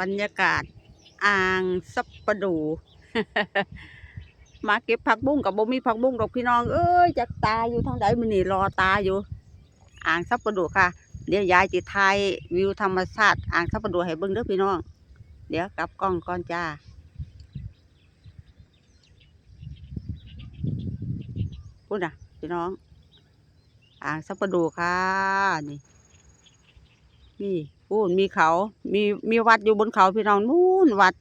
บรรยากาศอ่างซับปะดู มาเก็บผักบุ้งกับบ่มีผักบุ้งดอกพี่น้อง เอ้ยจักตาอยู่ทางใดมันนี่รอตาอยู่ อ่างซับปะดูค่ะ เดี๋ยวยายจิไทยวิวธรรมชาติอ่างซับปะดูให้เบิ่งเด้อพี่น้อง เดี๋ยวกลับกล้องก่อนจ้าพูดนะพี่น้อง อ่างซับปะดูค่ะ นี่ นี่ พูนมีเขา มีมีวัดอยู่บนเขาพี่น้องนู่นวัด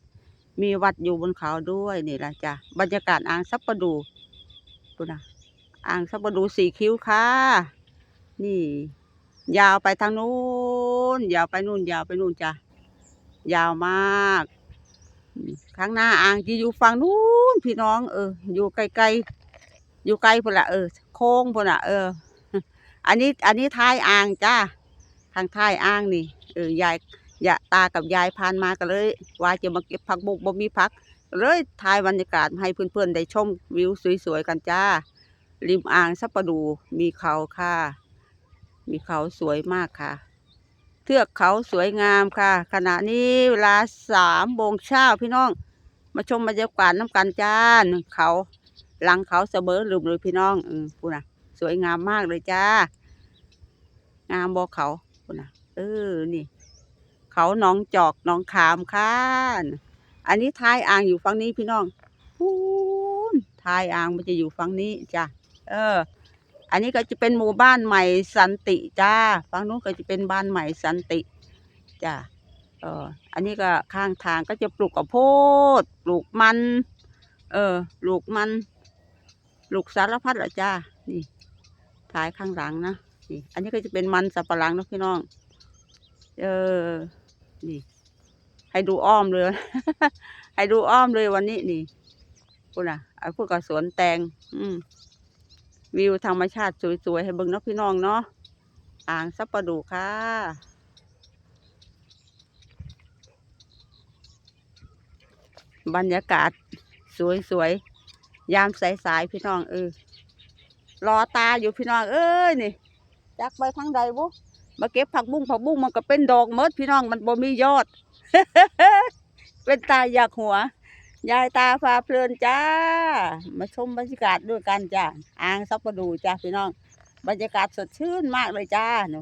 มีวัดอยู่บนเขาด้วยนี่แหละจ้ะบรรยากาศอ่างซับปะดูพูนะอ่างซับปะดูสีคิ้วค่ะ นี่ ยาวไปทางนู้นยาวไปนู่น ยาวไปนู่นจ้ะยาวมากข้างหน้าอ่างจะอยู่ฝั่งนู้นพี่น้อง เออ อยู่ไกลๆอยู่ไกลพุ่นละเออโค้งพุ่นละเออ อันนี้ อันนี้ท้ายอ่างจ้า ทางท้ายอ่างนี่เออยายยะตากับยายผ่านมาก็เลย ว่าจะมาเก็บผักบุกบ่มีผักเลยถ่ายบรรยากาศให้เพื่อนๆได้ชมวิวสวยๆกันจ้า ริมอ่างซับปะดูมีเขาค่ะ มีเขาสวยมากค่ะ เทือกเขาสวยงามค่ะ ขณะนี้เวลาสามโมงเช้าพี่น้อง มาชมบรรยากาศน้ำกันจ้านเขาหลังเขาเสมอลืมเลยพี่น้องอืมพูดนะสวยงามมากเลยจ้างามบอเขา พูดนะเออนี่ เขาหนองจอกหนองขามค่ะอันนี้ท้ายอ่างอยู่ฝั่งนี้พี่น้องพูนท้ายอ่างมันจะอยู่ฝั่งนี้จ้ะเออ อันนี้ก็จะเป็นหมู่บ้านใหม่สันติจ้าฝั่งนู้นก็จะเป็นบ้านใหม่สันติจ้าเอออันนี้ก็ข้างทางก็จะปลูกข้าวโพดปลูกมัน เออปลูกมันปลูกสารพัดละจ้านี่ท้ายข้างหลังนะ นี่อันนี้ก็จะเป็นมันสับปะหลังนะพี่น้อง เออ นี่ ให้ดูอ้อมเลย ให้ดูอ้อมเลยวันนี้นี่พูดนะไอ้พวกกับสวนแตง อืมวิวธรรมชาติสวยๆให้เบิ่งนะพี่น้องเนาะ อ่างซับปะดูค่ะบรรยากาศสวยๆยามสายๆพี่น้องเออรอตาอยู่พี่น้องเอ้ยนี่ จักไปทางใดบุมาเก็บผักบุ้งผักบุ้งมันก็เป็นดอกเมดพี่น้องมันบ่มียอด เป็นตาอยากหัว ยายตาพาเพลินจ้า มาชมบรรยากาศด้วยกันจ้าอ่างซับประดูจ้าพี่น้อง บรรยากาศสดชื่นมากเลยจ้าหนู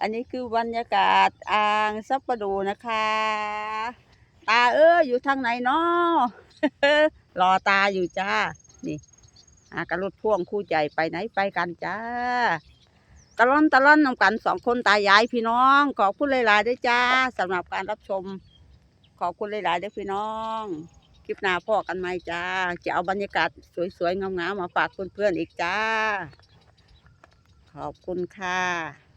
อันนี้คือบรรยากาศอ่างซับประดูนะคะ ตาเอ้ยอยู่ทางไหนเนาะรอตาอยู่จ้า นี่อากระรถพ่วงคู่ใจไปไหนไปกันจ้า ตะล่อนตะล่อนนำกันสองคนตายายพี่น้อง ขอบคุณหลายๆด้วยจ้าสำหรับการรับชม ขอบคุณหลายๆด้วยพี่น้องคลิปหน้าพ่อกันไหมจ้า จะเอาบรรยากาศสวยๆงามๆมาฝากเพื่อนๆอีกจ้า ขอบคุณค่ะ